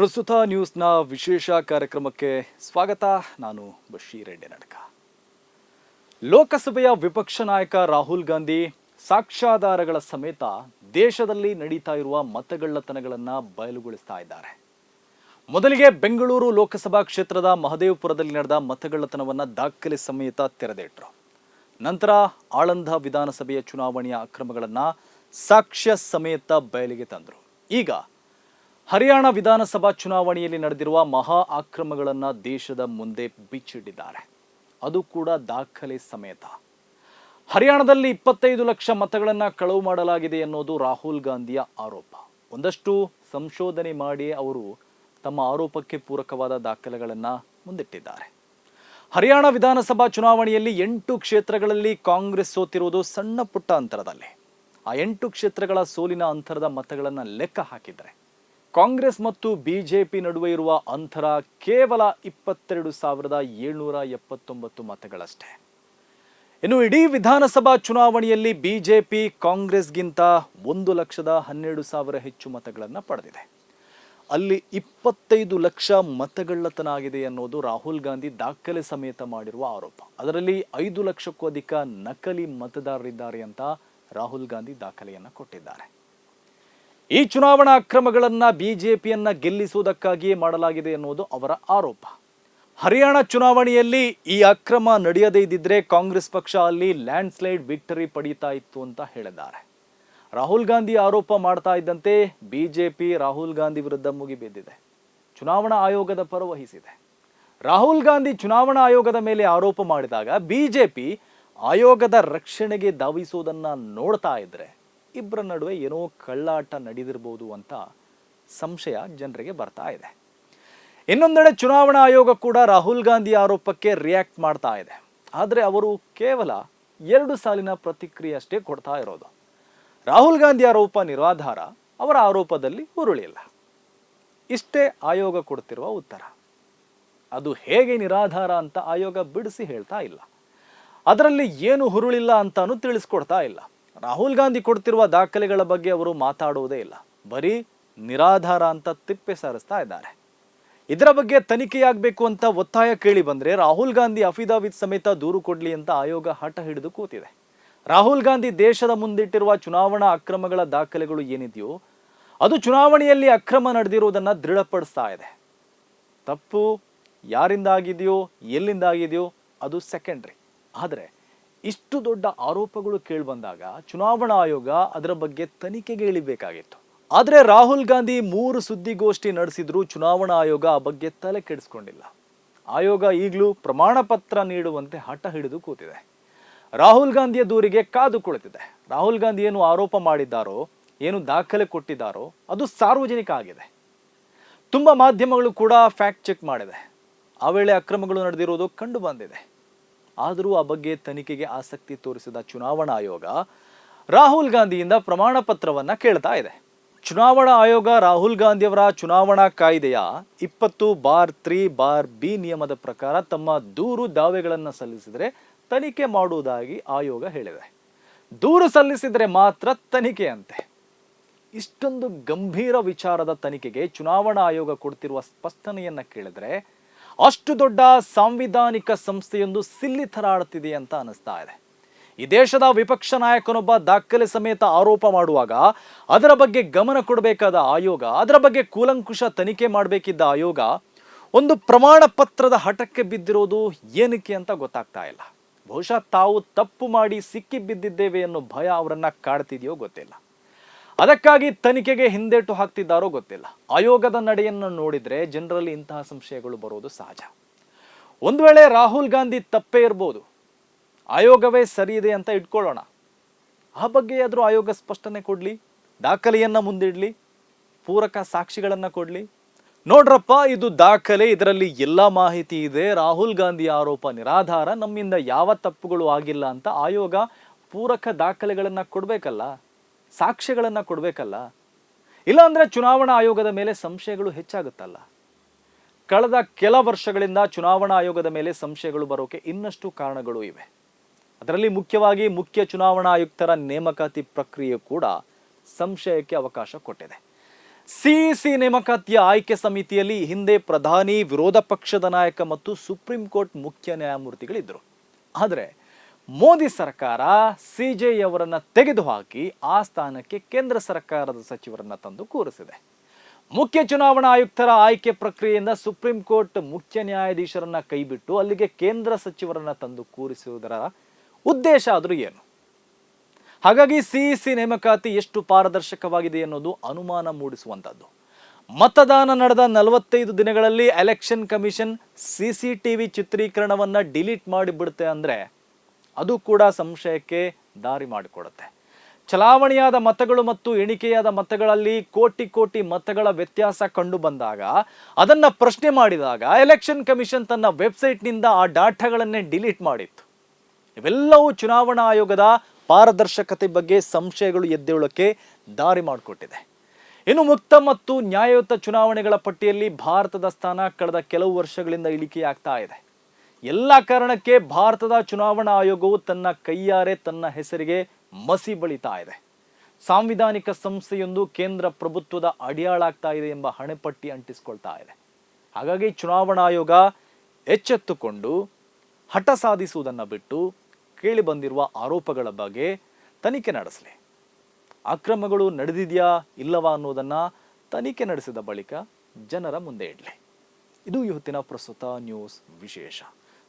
ಪ್ರಸ್ತುತ ನ್ಯೂಸ್ನ ವಿಶೇಷ ಕಾರ್ಯಕ್ರಮಕ್ಕೆ ಸ್ವಾಗತ. ನಾನು ಬಶೀರ್ ನಡಕ. ಲೋಕಸಭೆಯ ವಿಪಕ್ಷ ನಾಯಕ ರಾಹುಲ್ ಗಾಂಧಿ ಸಾಕ್ಷ್ಯಾಧಾರಗಳ ಸಮೇತ ದೇಶದಲ್ಲಿ ನಡೀತಾ ಇರುವ ಮತಗಳ್ಳತನಗಳನ್ನು ಬಯಲುಗೊಳಿಸ್ತಾ ಇದ್ದಾರೆ. ಮೊದಲಿಗೆ ಬೆಂಗಳೂರು ಲೋಕಸಭಾ ಕ್ಷೇತ್ರದ ಮಹದೇವಪುರದಲ್ಲಿ ನಡೆದ ಮತಗಳ್ಳತನವನ್ನು ದಾಖಲೆ ಸಮೇತ ತೆರೆದಿಟ್ಟರು ನಂತರ ಆಳಂದ ವಿಧಾನಸಭೆಯ ಚುನಾವಣೆಯ ಅಕ್ರಮಗಳನ್ನು ಸಾಕ್ಷ್ಯ ಸಮೇತ ಬಯಲಿಗೆ ತಂದರು. ಈಗ ಹರಿಯಾಣ ವಿಧಾನಸಭಾ ಚುನಾವಣೆಯಲ್ಲಿ ನಡೆದಿರುವ ಮಹಾ ಆಕ್ರಮಗಳನ್ನು ದೇಶದ ಮುಂದೆ ಬಿಚ್ಚಿಟ್ಟಿದ್ದಾರೆ. ಅದು ಕೂಡ ದಾಖಲೆ ಸಮೇತ. ಹರಿಯಾಣದಲ್ಲಿ ಇಪ್ಪತ್ತೈದು ಲಕ್ಷ ಮತಗಳನ್ನು ಕಳವು ಮಾಡಲಾಗಿದೆ ಎನ್ನುವುದು ರಾಹುಲ್ ಗಾಂಧಿಯ ಆರೋಪ. ಒಂದಷ್ಟು ಸಂಶೋಧನೆ ಮಾಡಿ ಅವರು ತಮ್ಮ ಆರೋಪಕ್ಕೆ ಪೂರಕವಾದ ದಾಖಲೆಗಳನ್ನು ಮುಂದಿಟ್ಟಿದ್ದಾರೆ. ಹರಿಯಾಣ ವಿಧಾನಸಭಾ ಚುನಾವಣೆಯಲ್ಲಿ ಎಂಟು ಕ್ಷೇತ್ರಗಳಲ್ಲಿ ಕಾಂಗ್ರೆಸ್ ಸೋತಿರುವುದು ಸಣ್ಣ ಪುಟ್ಟ ಅಂತರದಲ್ಲಿ. ಆ ಎಂಟು ಕ್ಷೇತ್ರಗಳ ಸೋಲಿನ ಅಂತರದ ಮತಗಳನ್ನು ಲೆಕ್ಕ ಹಾಕಿದರೆ ಕಾಂಗ್ರೆಸ್ ಮತ್ತು ಬಿಜೆಪಿ ನಡುವೆ ಇರುವ ಅಂತರ ಕೇವಲ ಇಪ್ಪತ್ತೆರಡು ಸಾವಿರದ ಏಳ್ನೂರ ಎಪ್ಪತ್ತೊಂಬತ್ತು ಮತಗಳಷ್ಟೇ. ಇನ್ನು ಇಡೀ ವಿಧಾನಸಭಾ ಚುನಾವಣೆಯಲ್ಲಿ ಬಿಜೆಪಿ ಕಾಂಗ್ರೆಸ್ಗಿಂತ ಒಂದು ಲಕ್ಷದ ಹನ್ನೆರಡು ಸಾವಿರ ಹೆಚ್ಚು ಮತಗಳನ್ನು ಪಡೆದಿದೆ. ಅಲ್ಲಿ ಇಪ್ಪತ್ತೈದು ಲಕ್ಷ ಮತಗಳ್ಳತನ ಆಗಿದೆ ಅನ್ನೋದು ರಾಹುಲ್ ಗಾಂಧಿ ದಾಖಲೆ ಸಮೇತ ಮಾಡಿರುವ ಆರೋಪ. ಅದರಲ್ಲಿ ಐದು ಲಕ್ಷಕ್ಕೂ ಅಧಿಕ ನಕಲಿ ಮತದಾರರಿದ್ದಾರೆ ಅಂತ ರಾಹುಲ್ ಗಾಂಧಿ ದಾಖಲೆಯನ್ನು ಕೊಟ್ಟಿದ್ದಾರೆ. ಈ ಚುನಾವಣಾ ಅಕ್ರಮಗಳನ್ನ ಬಿಜೆಪಿಯನ್ನ ಗೆಲ್ಲಿಸುವುದಕ್ಕಾಗಿಯೇ ಮಾಡಲಾಗಿದೆ ಎನ್ನುವುದು ಅವರ ಆರೋಪ. ಹರಿಯಾಣ ಚುನಾವಣೆಯಲ್ಲಿ ಈ ಅಕ್ರಮ ನಡೆಯದೇ ಇದ್ದಿದ್ರೆ ಕಾಂಗ್ರೆಸ್ ಪಕ್ಷ ಅಲ್ಲಿ ಲ್ಯಾಂಡ್ ಸ್ಲೈಡ್ ವಿಕ್ಟರಿ ಪಡೀತಾ ಇತ್ತು ಅಂತ ಹೇಳಿದ್ದಾರೆ. ರಾಹುಲ್ ಗಾಂಧಿ ಆರೋಪ ಮಾಡ್ತಾ ಇದ್ದಂತೆ ಬಿಜೆಪಿ ರಾಹುಲ್ ಗಾಂಧಿ ವಿರುದ್ಧ ಮುಗಿಬಿದ್ದಿದೆ ಚುನಾವಣಾ ಆಯೋಗದ ಪರ ವಹಿಸಿದೆ. ರಾಹುಲ್ ಗಾಂಧಿ ಚುನಾವಣಾ ಆಯೋಗದ ಮೇಲೆ ಆರೋಪ ಮಾಡಿದಾಗ ಬಿಜೆಪಿ ಆಯೋಗದ ರಕ್ಷಣೆಗೆ ಧಾವಿಸುವುದನ್ನು ನೋಡ್ತಾ ಇದ್ರೆ ಇಬ್ಬರ ನಡುವೆ ಏನೋ ಕಳ್ಳಾಟ ನಡೆದಿರ್ಬೋದು ಅಂತ ಸಂಶಯ ಜನರಿಗೆ ಬರ್ತಾ ಇದೆ. ಇನ್ನೊಂದೆಡೆ ಚುನಾವಣಾ ಆಯೋಗ ಕೂಡ ರಾಹುಲ್ ಗಾಂಧಿ ಆರೋಪಕ್ಕೆ ರಿಯಾಕ್ಟ್ ಮಾಡ್ತಾ ಇದೆ. ಆದರೆ ಅವರು ಕೇವಲ ಎರಡು ಸಾಲಿನ ಪ್ರತಿಕ್ರಿಯೆ ಅಷ್ಟೇ ಕೊಡ್ತಾ ಇರೋದು. ರಾಹುಲ್ ಗಾಂಧಿ ಆರೋಪ ನಿರಾಧಾರ, ಅವರ ಆರೋಪದಲ್ಲಿ ಹುರುಳಿಲ್ಲ ಇಷ್ಟೇ ಆಯೋಗ ಕೊಡ್ತಿರುವ ಉತ್ತರ. ಅದು ಹೇಗೆ ನಿರಾಧಾರ ಅಂತ ಆಯೋಗ ಬಿಡಿಸಿ ಹೇಳ್ತಾ ಇಲ್ಲ. ಅದರಲ್ಲಿ ಏನು ಹುರುಳಿಲ್ಲ ಅಂತಾನು ತಿಳಿಸ್ಕೊಡ್ತಾ ಇಲ್ಲ. ರಾಹುಲ್ ಗಾಂಧಿ ಕೊಡ್ತಿರುವ ದಾಖಲೆಗಳ ಬಗ್ಗೆ ಅವರು ಮಾತಾಡುವುದೇ ಇಲ್ಲ. ಬರೀ ನಿರಾಧಾರ ಅಂತ ತಿಪ್ಪೆ ಸಾರಿಸ್ತಾ ಇದ್ದಾರೆ. ಇದರ ಬಗ್ಗೆ ತನಿಖೆಯಾಗಬೇಕು ಅಂತ ಒತ್ತಾಯ ಕೇಳಿ ಬಂದರೆ ರಾಹುಲ್ ಗಾಂಧಿ ಅಫಿದಾವಿತ್ ಸಮೇತ ದೂರು ಕೊಡಲಿ ಅಂತ ಆಯೋಗ ಹಠ ಹಿಡಿದು ಕೂತಿದೆ. ರಾಹುಲ್ ಗಾಂಧಿ ದೇಶದ ಮುಂದಿಟ್ಟಿರುವ ಚುನಾವಣಾ ಅಕ್ರಮಗಳ ದಾಖಲೆಗಳು ಏನಿದೆಯೋ, ಅದು ಚುನಾವಣೆಯಲ್ಲಿ ಅಕ್ರಮ ನಡೆದಿರುವುದನ್ನು ದೃಢಪಡಿಸ್ತಾ ಇದೆ. ತಪ್ಪು ಯಾರಿಂದ ಆಗಿದೆಯೋ ಎಲ್ಲಿಂದ ಆಗಿದೆಯೋ ಅದು ಸೆಕೆಂಡ್ರಿ ಆದರೆ ಇಷ್ಟು ದೊಡ್ಡ ಆರೋಪಗಳು ಕೇಳಿಬಂದಾಗ ಚುನಾವಣಾ ಆಯೋಗ ಅದರ ಬಗ್ಗೆ ತನಿಖೆಗೆ ಇಳಿಬೇಕಾಗಿತ್ತು. ಆದರೆ ರಾಹುಲ್ ಗಾಂಧಿ ಮೂರು ಸುದ್ದಿಗೋಷ್ಠಿ ನಡೆಸಿದ್ರು ಚುನಾವಣಾ ಆಯೋಗ ಆ ಬಗ್ಗೆ ತಲೆ ಕೆಡಿಸ್ಕೊಂಡಿಲ್ಲ. ಆಯೋಗ ಈಗಲೂ ಪ್ರಮಾಣ ಪತ್ರ ನೀಡುವಂತೆ ಹಠ ಹಿಡಿದು ಕೂತಿದೆ. ರಾಹುಲ್ ಗಾಂಧಿಯ ದೂರಿಗೆ ಕಾದು ಕುಳಿತಿದೆ. ರಾಹುಲ್ ಗಾಂಧಿ ಏನು ಆರೋಪ ಮಾಡಿದ್ದಾರೋ, ಏನು ದಾಖಲೆ ಕೊಟ್ಟಿದ್ದಾರೋ, ಅದು ಸಾರ್ವಜನಿಕ ಆಗಿದೆ. ತುಂಬ ಮಾಧ್ಯಮಗಳು ಕೂಡ ಫ್ಯಾಕ್ಟ್ ಚೆಕ್ ಮಾಡಿದೆ. ಆ ವೇಳೆ ಅಕ್ರಮಗಳು ನಡೆದಿರುವುದು ಕಂಡು ಬಂದಿದೆ. ಆದರೂ ಆ ಬಗ್ಗೆ ತನಿಖೆಗೆ ಆಸಕ್ತಿ ತೋರಿಸಿದ ಚುನಾವಣಾ ಆಯೋಗ ರಾಹುಲ್ ಗಾಂಧಿಯಿಂದ ಪ್ರಮಾಣ ಪತ್ರವನ್ನ ಕೇಳ್ತಾ ಇದೆ. ಚುನಾವಣಾ ಆಯೋಗ ರಾಹುಲ್ ಗಾಂಧಿಯವರ ಚುನಾವಣಾ ಕಾಯ್ದೆಯ ಇಪ್ಪತ್ತು ಬಾರ್ ತ್ರೀ ಬಾರ್ ಬಿ ನಿಯಮದ ಪ್ರಕಾರ ತಮ್ಮ ದೂರು ದಾವೆಗಳನ್ನು ಸಲ್ಲಿಸಿದರೆ ತನಿಖೆ ಮಾಡುವುದಾಗಿ ಆಯೋಗ ಹೇಳಿದೆ. ದೂರು ಸಲ್ಲಿಸಿದರೆ ಮಾತ್ರ ತನಿಖೆಯಂತೆ. ಇಷ್ಟೊಂದು ಗಂಭೀರ ವಿಚಾರದ ತನಿಖೆಗೆ ಚುನಾವಣಾ ಆಯೋಗ ಕೊಡ್ತಿರುವ ಸ್ಪಷ್ಟನೆಯನ್ನ ಕೇಳಿದ್ರೆ ಅಷ್ಟು ದೊಡ್ಡ ಸಾಂವಿಧಾನಿಕ ಸಂಸ್ಥೆಯೊಂದು ಸಿಲ್ಲಿ ಥರ ಆಡ್ತಿದೆ ಅಂತ ಅನಿಸ್ತಾ ಇದೆ. ಈ ದೇಶದ ವಿಪಕ್ಷ ನಾಯಕನೊಬ್ಬ ದಾಖಲೆ ಸಮೇತ ಆರೋಪ ಮಾಡುವಾಗ ಅದರ ಬಗ್ಗೆ ಗಮನ ಕೊಡಬೇಕಾದ ಆಯೋಗ, ಅದರ ಬಗ್ಗೆ ಕೂಲಂಕುಷ ತನಿಖೆ ಮಾಡಬೇಕಿದ್ದ ಆಯೋಗ ಒಂದು ಪ್ರಮಾಣ ಪತ್ರದ ಹಠಕ್ಕೆ ಬಿದ್ದಿರೋದು ಏನಕ್ಕೆ ಅಂತ ಗೊತ್ತಾಗ್ತಾ ಇಲ್ಲ. ಬಹುಶಃ ತಾವು ತಪ್ಪು ಮಾಡಿ ಸಿಕ್ಕಿ ಬಿದ್ದಿದ್ದೇವೆ ಅನ್ನೋ ಭಯ ಅವರನ್ನ ಕಾಡ್ತಿದೆಯೋ ಗೊತ್ತಿಲ್ಲ. ಅದಕ್ಕಾಗಿ ತನಿಖೆಗೆ ಹಿಂದೇಟು ಹಾಕ್ತಿದ್ದಾರೋ ಗೊತ್ತಿಲ್ಲ. ಆಯೋಗದ ನಡೆಯನ್ನು ನೋಡಿದ್ರೆ ಜನರಲ್ಲಿ ಇಂತಹ ಸಂಶಯಗಳು ಬರೋದು ಸಹಜ. ಒಂದು ವೇಳೆ ರಾಹುಲ್ ಗಾಂಧಿ ತಪ್ಪೇ ಇರ್ಬೋದು, ಆಯೋಗವೇ ಸರಿ ಇದೆ ಅಂತ ಇಟ್ಕೊಳ್ಳೋಣ. ಆ ಬಗ್ಗೆ ಆದರೂ ಆಯೋಗ ಸ್ಪಷ್ಟನೆ ಕೊಡಲಿ, ದಾಖಲೆಯನ್ನು ಮುಂದಿಡಲಿ, ಪೂರಕ ಸಾಕ್ಷಿಗಳನ್ನು ಕೊಡಲಿ. ನೋಡ್ರಪ್ಪ, ಇದು ದಾಖಲೆ, ಇದರಲ್ಲಿ ಎಲ್ಲ ಮಾಹಿತಿ ಇದೆ. ರಾಹುಲ್ ಗಾಂಧಿ ಆರೋಪ ನಿರಾಧಾರ, ನಮ್ಮಿಂದ ಯಾವ ತಪ್ಪುಗಳು ಆಗಿಲ್ಲ ಅಂತ ಆಯೋಗ ಪೂರಕ ದಾಖಲೆಗಳನ್ನು ಕೊಡಬೇಕಲ್ಲ. ಸಾಕ್ಷ್ಯಗಳನ್ನ ಕೊಡಬೇಕಲ್ಲ? ಇಲ್ಲಾಂದರೆ ಚುನಾವಣಾ ಆಯೋಗದ ಮೇಲೆ ಸಂಶಯಗಳು ಹೆಚ್ಚಾಗುತ್ತಲ್ಲ? ಕಳೆದ ಕೆಲ ವರ್ಷಗಳಿಂದ ಚುನಾವಣಾ ಆಯೋಗದ ಮೇಲೆ ಸಂಶಯಗಳು ಬರೋಕೆ ಇನ್ನಷ್ಟು ಕಾರಣಗಳು ಇವೆ. ಅದರಲ್ಲಿ ಮುಖ್ಯವಾಗಿ ಮುಖ್ಯ ಚುನಾವಣಾ ಆಯುಕ್ತರ ನೇಮಕಾತಿ ಪ್ರಕ್ರಿಯೆ ಕೂಡ ಸಂಶಯಕ್ಕೆ ಅವಕಾಶ ಕೊಟ್ಟಿದೆ. ಸಿಇಸಿ ನೇಮಕಾತಿಯ ಆಯ್ಕೆ ಸಮಿತಿಯಲ್ಲಿ ಹಿಂದೆ ಪ್ರಧಾನಿ, ವಿರೋಧ ಪಕ್ಷದ ನಾಯಕ ಮತ್ತು ಸುಪ್ರೀಂ ಕೋರ್ಟ್ ಮುಖ್ಯ ನ್ಯಾಯಮೂರ್ತಿಗಳಿದ್ದರು ಆದರೆ ಮೋದಿ ಸರ್ಕಾರ ಸಿ ಜೆ ಅವರನ್ನು ತೆಗೆದುಹಾಕಿ ಆ ಸ್ಥಾನಕ್ಕೆ ಕೇಂದ್ರ ಸರ್ಕಾರದ ಸಚಿವರನ್ನ ತಂದು ಕೂರಿಸಿದೆ. ಮುಖ್ಯ ಚುನಾವಣಾ ಆಯುಕ್ತರ ಆಯ್ಕೆ ಪ್ರಕ್ರಿಯೆಯಿಂದ ಸುಪ್ರೀಂ ಕೋರ್ಟ್ ಮುಖ್ಯ ನ್ಯಾಯಾಧೀಶರನ್ನ ಕೈಬಿಟ್ಟು ಅಲ್ಲಿಗೆ ಕೇಂದ್ರ ಸಚಿವರನ್ನ ತಂದು ಕೂರಿಸುವುದರ ಉದ್ದೇಶ ಆದರೂ ಏನು? ಹಾಗಾಗಿ ಸಿಇಸಿ ನೇಮಕಾತಿ ಎಷ್ಟು ಪಾರದರ್ಶಕವಾಗಿದೆ ಅನ್ನೋದು ಅನುಮಾನ ಮೂಡಿಸುವಂಥದ್ದು ಮತದಾನ ನಡೆದ ನಲವತ್ತೈದು ದಿನಗಳಲ್ಲಿ ಎಲೆಕ್ಷನ್ ಕಮಿಷನ್ ಸಿಸಿಟಿವಿ ಚಿತ್ರೀಕರಣವನ್ನ ಡಿಲೀಟ್ ಮಾಡಿಬಿಡುತ್ತೆ ಅಂದ್ರೆ ಅದು ಕೂಡ ಸಂಶಯಕ್ಕೆ ದಾರಿ ಮಾಡಿಕೊಡುತ್ತೆ. ಚಲಾವಣೆಯಾದ ಮತಗಳು ಮತ್ತು ಎಣಿಕೆಯಾದ ಮತಗಳಲ್ಲಿ ಕೋಟಿ ಕೋಟಿ ಮತಗಳ ವ್ಯತ್ಯಾಸ ಕಂಡು ಬಂದಾಗ, ಅದನ್ನ ಪ್ರಶ್ನೆ ಮಾಡಿದಾಗ ಎಲೆಕ್ಷನ್ ಕಮಿಷನ್ ತನ್ನ ವೆಬ್ಸೈಟ್ನಿಂದ ಆ ಡಾಟಾಗಳನ್ನೇ ಡಿಲೀಟ್ ಮಾಡಿತ್ತು. ಇವೆಲ್ಲವೂ ಚುನಾವಣಾ ಆಯೋಗದ ಪಾರದರ್ಶಕತೆ ಬಗ್ಗೆ ಸಂಶಯಗಳು ಎದ್ದೇಳಕ್ಕೆ ದಾರಿ ಮಾಡಿಕೊಟ್ಟಿದೆ. ಇನ್ನು ಮುಕ್ತ ಮತ್ತು ನ್ಯಾಯಯುತ ಚುನಾವಣೆಗಳ ಪಟ್ಟಿಯಲ್ಲಿ ಭಾರತದ ಸ್ಥಾನ ಕಳೆದ ಕೆಲವು ವರ್ಷಗಳಿಂದ ಇಳಿಕೆಯಾಗ್ತಾ ಇದೆ. ಎಲ್ಲ ಕಾರಣಕ್ಕೆ ಭಾರತದ ಚುನಾವಣಾ ಆಯೋಗವು ತನ್ನ ಕೈಯಾರೆ ತನ್ನ ಹೆಸರಿಗೆ ಮಸಿ ಬಳಿತಾ ಇದೆ. ಸಾಂವಿಧಾನಿಕ ಸಂಸ್ಥೆಯೊಂದು ಕೇಂದ್ರ ಪ್ರಭುತ್ವದ ಅಡಿಯಾಳಾಗ್ತಾ ಇದೆ ಎಂಬ ಹಣೆಪಟ್ಟಿ ಅಂಟಿಸ್ಕೊಳ್ತಾ ಇದೆ. ಹಾಗಾಗಿ ಚುನಾವಣಾ ಆಯೋಗ ಎಚ್ಚೆತ್ತುಕೊಂಡು ಹಠ ಸಾಧಿಸುವುದನ್ನು ಬಿಟ್ಟು ಕೇಳಿ ಬಂದಿರುವ ಆರೋಪಗಳ ಬಗ್ಗೆ ತನಿಖೆ ನಡೆಸಲಿ. ಅಕ್ರಮಗಳು ನಡೆದಿದೆಯಾ ಇಲ್ಲವಾ ಅನ್ನೋದನ್ನ ತನಿಖೆ ನಡೆಸಿದ ಬಳಿಕ ಜನರ ಮುಂದೆ ಇಡಲಿ. ಇದು ಇವತ್ತಿನ ಪ್ರಸ್ತುತ ನ್ಯೂಸ್ ವಿಶೇಷ.